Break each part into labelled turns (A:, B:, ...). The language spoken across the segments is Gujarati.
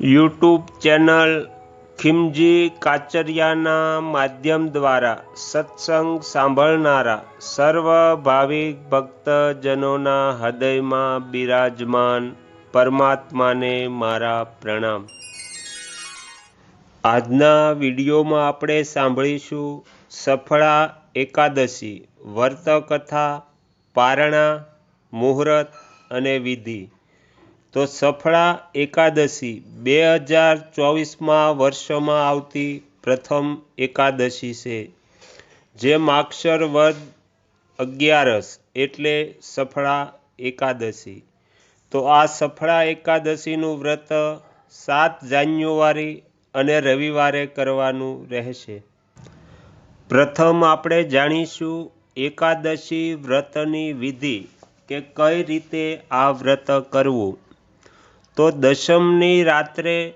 A: યુટ્યુબ ચેનલ ખિમજી કાચરિયાના માધ્યમ દ્વારા સત્સંગ સાંભળનારા સર્વ ભાવિક ભક્તજનોના હૃદયમાં બિરાજમાન પરમાત્માને મારા પ્રણામ. આજના વિડીયોમાં આપણે સાંભળીશું સફળા એકાદશી, વર્તકથા, પારણા, મુહૂર્ત અને વિધિ. તો સફળા એકાદશી બે હજાર ચોવીસમાં વર્ષમાં આવતી પ્રથમ એકાદશી છે, જે માક્ષર વર્ગ અગિયારસ એટલે સફળા એકાદશી. તો આ સફળા એકાદશીનું વ્રત સાત જાન્યુઆરી અને રવિવારે કરવાનું રહેશે. પ્રથમ આપણે જાણીશું એકાદશી વ્રતની વિધિ કે કઈ રીતે આ વ્રત કરવું. તો દશમની રાત્રે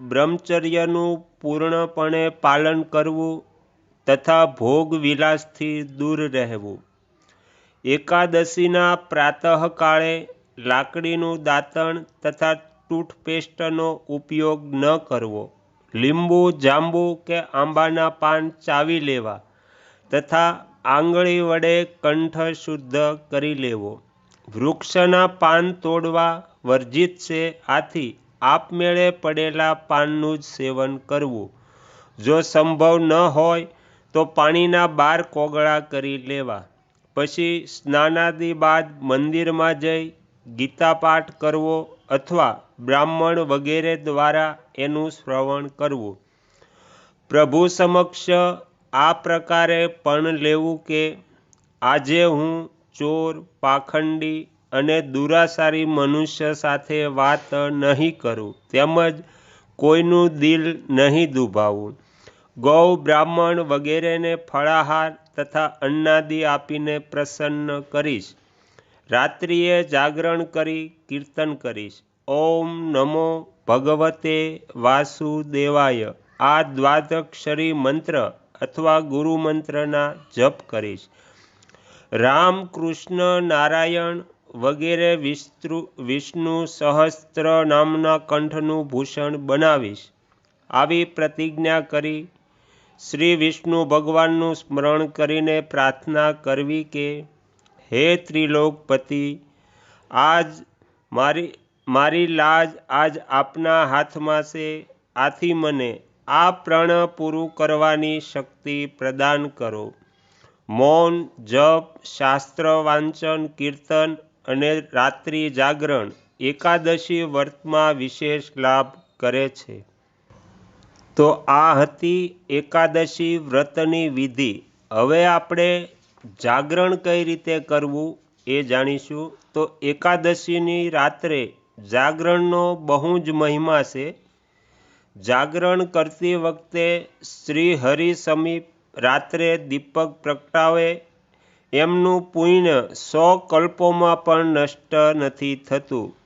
A: બ્રહ્મચર્યનું પૂર્ણપણે પાલન કરવું તથા ભોગ વિલાસથી દૂર રહેવું. એકાદશીના પ્રાતઃકાળે લાકડીનું દાંતણ તથા ટૂથપેસ્ટનો ઉપયોગ ન કરવો. લીંબુ, જાંબુ કે આંબાના પાન ચાવી લેવા તથા આંગળી વડે કંઠ શુદ્ધ કરી લેવો. વૃક્ષના પાન તોડવા વર્જિત છે. આથી આપમેળે પડેલા પાનનું જ સેવન કરવું. જો સંભવ ન હોય તો પાણીના બાર કોગળા કરી લેવા. પછી સ્નાનાદિ બાદ મંદિરમાં જઈ ગીતાપાઠ કરવો અથવા બ્રાહ્મણ વગેરે દ્વારા એનું શ્રવણ કરવું. પ્રભુ સમક્ષ આ પ્રકારે પણ લેવું કે આજે હું ચોર, પાખંડી અને દુરાસારી મનુષ્ય સાથે વાત નહીં કરું, તેમજ કોઈનું દિલ નહીં દુભાવું. ગૌ, બ્રાહ્મણ વગેરેને ફળાહાર તથા અન્નાદિ આપીને પ્રસન્ન કરીશ. રાત્રિએ જાગરણ કરી કીર્તન કરીશ. ઓમ નમો ભગવતે વાસુદેવાય. આ દ્વાદક્ષરી મંત્ર અથવા ગુરુ મંત્રના જપ કરીશ. રામ કૃષ્ણ નારાયણ વગેરે વિસ્તૃ, વિષ્ણુ સહસ્ત્ર નામના કંઠનું ભૂષણ બનાવીશ. આવી પ્રતિજ્ઞા કરી શ્રી વિષ્ણુ ભગવાનનું સ્મરણ કરીને પ્રાર્થના કરવી કે, હે ત્રિલોકપતિ, આજ મારી મારી લાજ આજ આપના હાથમાં છે. આથી મને આ પ્રણ પૂરું કરવાની શક્તિ પ્રદાન કરો. મૌન, જપ, શાસ્ત્ર, વાંચન, કીર્તન અને રાત્રિ જાગરણ એકાદશી વ્રતમાં વિશેષ લાભ કરે છે. તો આ હતી એકાદશી વ્રતની વિધિ. હવે આપણે જાગરણ કઈ રીતે કરવું એ જાણીશું. તો એકાદશીની રાત્રે જાગરણનો બહુ જ મહિમા છે. જાગરણ કરતી વખતે શ્રી હરિ સમીપ રાત્રે દીપક પ્રગટાવે એમનું પુણ્ય સો કલ્પોમાં પણ નષ્ટ નથી થતું.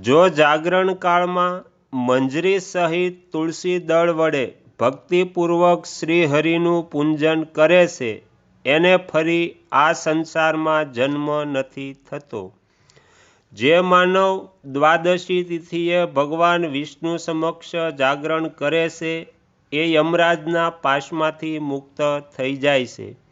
A: જો જાગરણ કાળમાં મંજરી સહિત તુલસી દળ વડે ભક્તિપૂર્વક શ્રીહરિનું પૂંજન કરે છે, એને ફરી આ સંસારમાં જન્મ નથી થતો. જે માનવ દ્વાદશી તિથિએ ભગવાન વિષ્ણુ સમક્ષ જાગરણ કરે છે, એ યમરાજના પાશમાંથી મુક્ત થઈ જાય છે.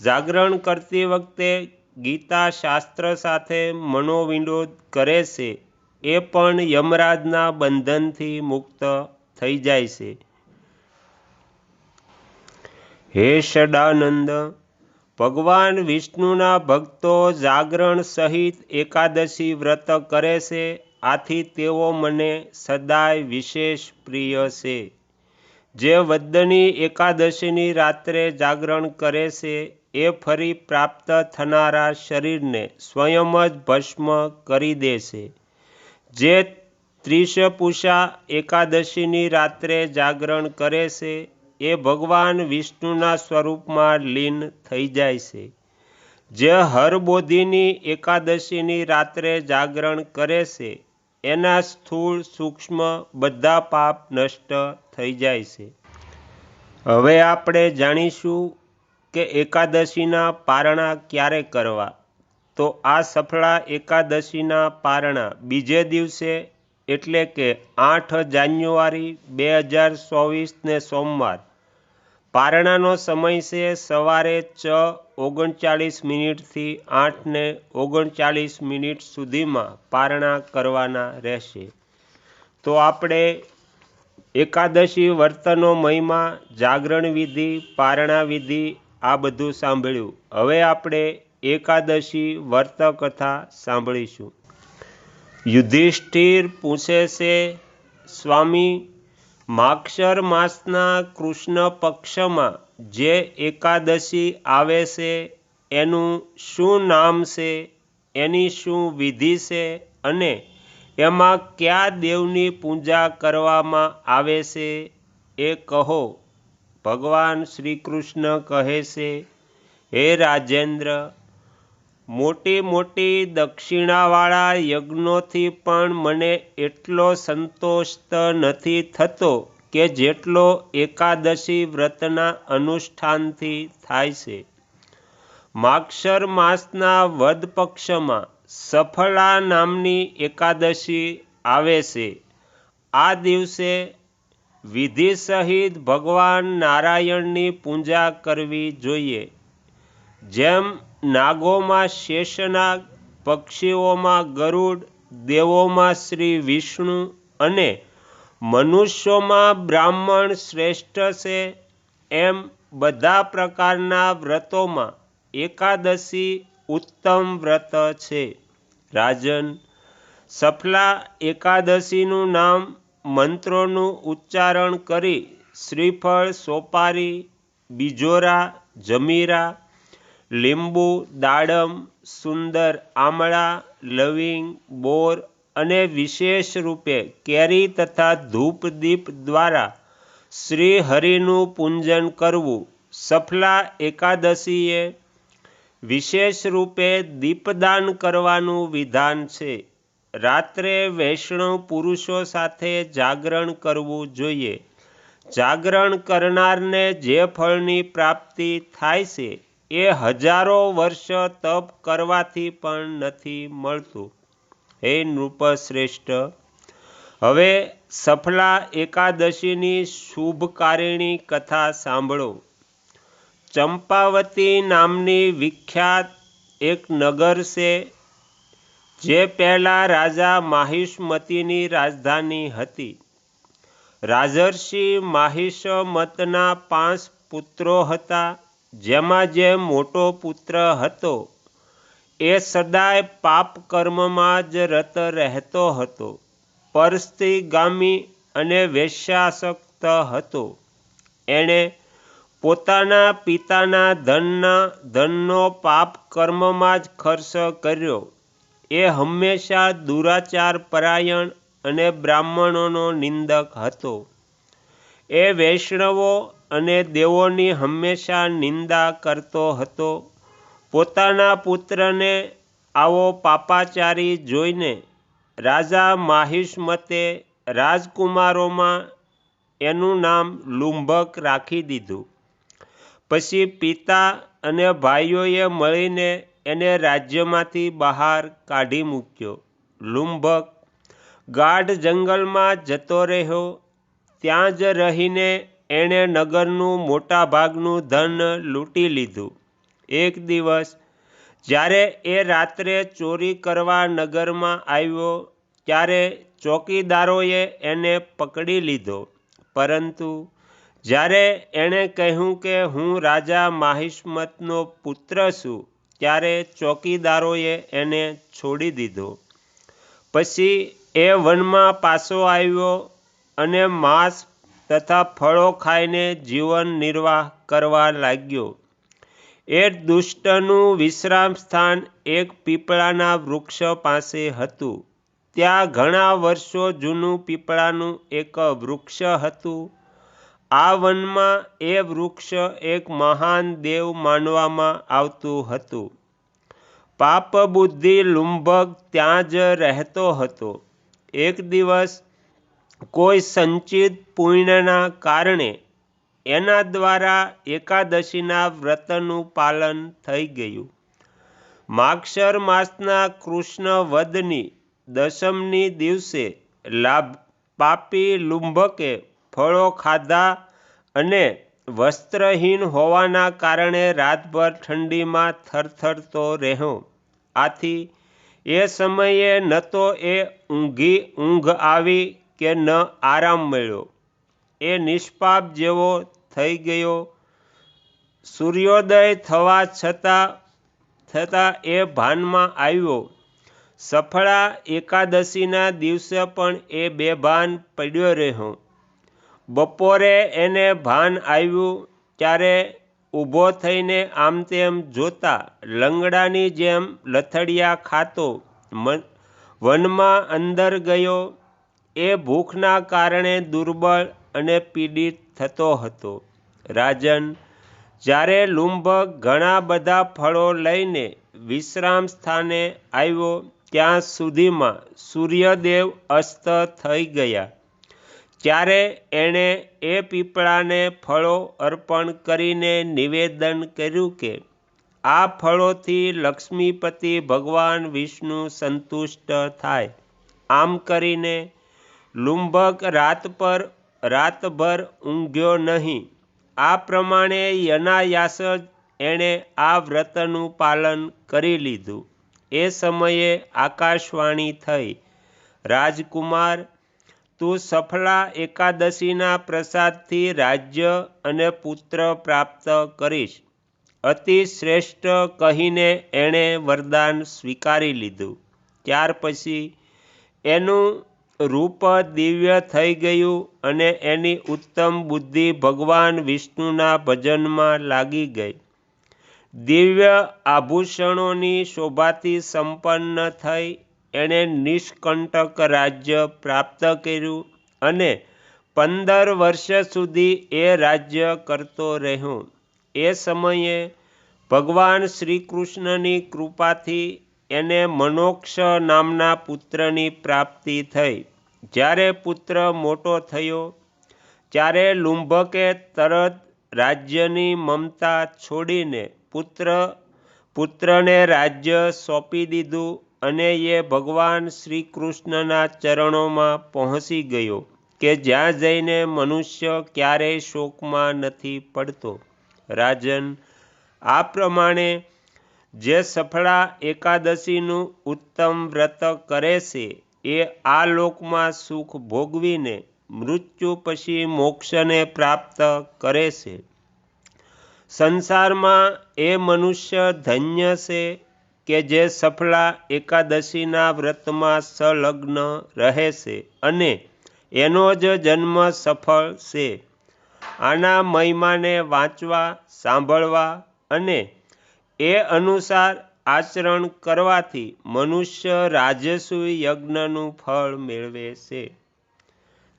A: જાગરણ કરતી વખતે ગીતા શાસ્ત્ર સાથે મનોવિનોદ કરે છે, એ પણ યમરાજના બંધનથી મુક્ત થઈ જાય છે. હે ષડાનંદ ભગવાન વિષ્ણુના ભક્તો જાગરણ સહિત એકાદશી વ્રત કરે છે, આથી તેઓ મને સદાય વિશેષ પ્રિય છે. જે વદ્દની એકાદશીની રાત્રે જાગરણ કરે છે એ ફરી પ્રાપ્ત થનારા શરીરને સ્વયં જ ભસ્મ કરી દેશે. જે ત્રિશપુષા એકાદશીની રાત્રે જાગરણ કરે છે, એ ભગવાન વિષ્ણુના સ્વરૂપમાં લીન થઈ જાય છે. જે હરબોધિની એકાદશીની રાત્રે જાગરણ કરે છે, એના સ્થૂળ સૂક્ષ્મ બધા પાપ નષ્ટ થઈ જાય છે. હવે આપણે જાણીશું કે એકાદશીના પારણા ક્યારે કરવા? તો આ સફળા એકાદશીના પારણા બીજે દિવસે એટલે કે આઠ જાન્યુઆરી બે હજાર ચોવીસને સોમવાર. પારણાનો સમય છે સવારે છ ઓગણચાળીસ મિનિટથી આઠને ઓગણચાળીસ મિનિટ સુધીમાં પારણા કરવાના રહેશે. તો આપણે એકાદશી વર્તનો મહિમા, જાગરણ વિધિ, પારણા વિધિ આ બધું સાંભળ્યું. હવે આપણે એકાદશી વર્ત કથા સાંભળીશું. યુધિષ્ઠિર પૂછે છે, સ્વામી, માક્ષર માસના કૃષ્ણ પક્ષમાં જે એકાદશી આવે છે, એનું શું નામ છે, એની શું વિધિ છે અને એમાં કયા દેવની પૂજા કરવામાં આવે છે, એ કહો. ભગવાન શ્રી કૃષ્ણ કહે છે, હે રાજેન્દ્ર, મોટી મોટી દક્ષિણાવાળા યજ્ઞોથી પણ મને એટલો સંતોષ નથી થતો કે જેટલો એકાદશી વ્રતના અનુષ્ઠાનથી થાય છે. માક્ષર માસના વદ પક્ષમાં સફળા નામની એકાદશી આવે છે. આ દિવસે વિધિ સહિત ભગવાન નારાયણની પૂજા કરવી જોઈએ. જેમ નાગોમાં શેષનાગ, પક્ષીઓમાં ગરુડ, દેવોમાં શ્રી વિષ્ણુ અને મનુષ્યોમાં બ્રાહ્મણ શ્રેષ્ઠ છે, એમ બધા પ્રકારના વ્રતોમાં એકાદશી ઉત્તમ વ્રત છે. રાજન, સફલા એકાદશીનું નામ મંત્રોનું ઉચ્ચારણ કરી શ્રીફળ, સોપારી, બીજોરા, જમીરા, લીંબુ, દાડમ, સુંદર આમળા, લવિંગ, બોર અને વિશેષ રૂપે કેરી તથા ધૂપ દીપ દ્વારા શ્રી હરિનું પૂજન કરવું. સફલા એકાદશીએ વિશેષ રૂપે દીપદાન કરવાનું વિધાન છે. રાત્રે વૈષ્ણવ પુરુષો સાથે જાગરણ કરવું જોઈએ. જાગરણ કરનારને જે ફળની પ્રાપ્તિ થાય છે, એ હજારો વર્ષ તપ કરવાથી પણ નથી મળતું. હે નૃપશ્રેષ્ઠ, હવે સફલા એકાદશીની શુભકારિણી કથા સાંભળો. ચંપાવતી નામની વિખ્યાત એક નગર છે જે પહેલાં રાજા માહિષ્મતીની રાજધાની હતી. રાજર્ષિ માહિષ્મતના પાંચ પુત્રો હતા, જેમાં જે મોટો પુત્ર હતો, એ સદાય પાપ કર્મમાં જ રત રહેતો હતો પરસ્ત્રીગામી અને વેશ્યાસક્ત હતો. એણે પોતાના પિતાના ધનના ધનનો પાપ કર્મમાં જ ખર્ચ કર્યો. એ હંમેશા દુરાચાર પરાયણ અને બ્રાહ્મણોનો નિંદક હતો. એ વૈષ્ણવો અને દેવોની હંમેશા નિંદા કરતો હતો. પોતાના પુત્રને આવો પાપાચારી જોઈને રાજા માહિષ્મતે રાજકુમારોમાં એનું નામ લુંભક રાખી દીધું. પછી પિતા અને ભાઈઓએ મળીને એને રાજ્યમાંથી બહાર કાઢી મૂક્યો. લુંભક ગાઢ જંગલમાં જતો રહ્યો. ત્યાં જ રહીને એણે નગરનું મોટાભાગનું ધન લૂંટી લીધું. એક દિવસ, જ્યારે એ રાત્રે ચોરી કરવા નગરમાં આવ્યો, ત્યારે ચોકીદારોએ એને પકડી લીધો. પરંતુ, જ્યારે એણે કહ્યું કે હું રાજા માહિષ્મતનો પુત્ર છું ત્યારે ચોકીદારોએ એને છોડી દીધો. પછી એ વનમાં પાછો આવ્યો અને માંસ તથા ફળો ખાઈને જીવન નિર્વાહ કરવા લાગ્યો. એ દુષ્ટનું વિશ્રામ સ્થાન એક પીપળાના વૃક્ષ પાસે હતું. ત્યાં ઘણા વર્ષો જૂનું પીપળાનું એક વૃક્ષ હતું. આ વનમાં એ વૃક્ષ એક મહાન દેવ માનવામાં આવતું હતું. પાપ બુદ્ધિ લુંભક ત્યાં જ રહેતો હતો. એક દિવસ કોઈ સંચિત પુણ્યના કારણે એના દ્વારા એકાદશીના વ્રતનું પાલન થઈ ગયું. માક્ષર માસના કૃષ્ણ વદની દશમની દિવસે લાભ પાપી લુંભકે ફળો ખાધા અને વસ્ત્રહીન હોવાના કારણે રાતભર ઠંડીમાં થરથરતો રહ્યો. આથી એ સમયે ન તો એ ઊંઘી ઊંઘ આવી કે ન આરામ મળ્યો. એ નિષ્પાપ જેવો થઈ ગયો. સૂર્યોદય થવા છતાં, થતાં એ ભાનમાં આવ્યો. સફળા એકાદશીના દિવસે પણ એ બેભાન પડ્યો રહ્યો. બપોરે એને ભાન આવ્યું, ત્યારે ઊભો થઈને આમ તેમ જોતા લંગડાની જેમ લથડિયા ખાતો વનમાં અંદર ગયો. એ ભૂખના કારણે દુર્બળ અને પીડિત થતો હતો. રાજન, જ્યારે લુંભક ઘણા બધા ફળો લઈને વિશ્રામ સ્થાને આવ્યો, ત્યાં સુધીમાં સૂર્યદેવ અસ્ત થઈ ગયા. ત્યારે એણે એ પીપળાને ફળો અર્પણ કરીને નિવેદન કર્યું કે, આ ફળોથી લક્ષ્મીપતિ ભગવાન વિષ્ણુ સંતુષ્ટ થાય. આમ કરીને લુંભક રાત પર રાતભર ઊંઘ્યો નહીં. આ પ્રમાણે યનાયાસ જ એણે આ વ્રતનું પાલન કરી લીધું. એ સમયે આકાશવાણી થઈ. રાજકુમાર તું સફલા એકાદશીના પ્રસાદથી રાજ્ય અને પુત્ર પ્રાપ્ત કરીશ. અતિ શ્રેષ્ઠ કહીને એણે વરદાન સ્વીકારી લીધું. ત્યાર પછી એનું રૂપ દિવ્ય થઈ ગયું અને એની ઉત્તમ બુદ્ધિ ભગવાન વિષ્ણુના ભજનમાં લાગી ગઈ. દિવ્ય આભૂષણોની શોભાથી સંપન્ન થઈ એણે નિષ્કંટક રાજ્ય પ્રાપ્ત કર્યું અને પંદર વર્ષ સુધી એ રાજ્ય કરતો રહ્યો. એ સમયે ભગવાન શ્રી કૃષ્ણની કૃપાથી એને મનોક્ષ નામના પુત્રની પ્રાપ્તિ થઈ. જ્યારે પુત્ર મોટો થયો, ત્યારે લુંભકે તરત રાજ્યની મમતા છોડીને પુત્ર, પુત્રને રાજ્ય સોંપી દીધું અને એ ભગવાન શ્રી કૃષ્ણના ચરણોમાં પહોંચી ગયો કે જ્યાં જઈને મનુષ્ય ક્યારેય શોકમાં નથી પડતો. રાજન, આ પ્રમાણે જે સફળા એકાદશીનું ઉત્તમ વ્રત કરે છે, એ આ લોકમાં સુખ ભોગવીને મૃત્યુ પછી મોક્ષને પ્રાપ્ત કરે છે. સંસારમાં એ મનુષ્ય ધન્ય છે કે જે સફળા એકાદશીના વ્રતમાં સંલગ્ન રહે છે અને એનો જ જન્મ સફળ છે. આના મહિમાને વાંચવા, સાંભળવા અને એ અનુસાર આચરણ કરવાથી મનુષ્ય રાજસુ યજ્ઞનું ફળ મેળવે છે.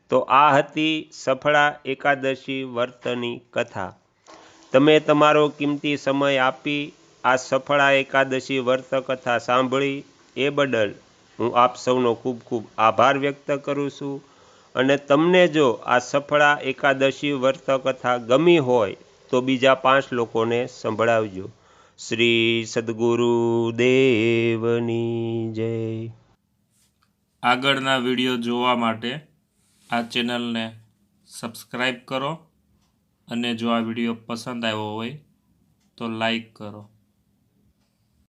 A: તો આ હતી સફળા એકાદશી વ્રતની કથા. તમે તમારો કિંમતી સમય આપી આ સફળા એકાદશી વ્રત કથા સાંભળી એ બદલ હું આપ સૌનો ખૂબ ખૂબ આભાર વ્યક્ત કરું છું. અને તમને જો આ સફળા એકાદશી વ્રત કથા ગમી હોય તો બીજા પાંચ લોકોને સંભળાવજો. શ્રી સદગુરુ દેવની જય.
B: આગળના વીડિયો જોવા માટે આ ચેનલને સબસ્ક્રાઈબ કરો. અને જો આ વીડિયો પસંદ આવ્યો હોય તો લાઈક કરો.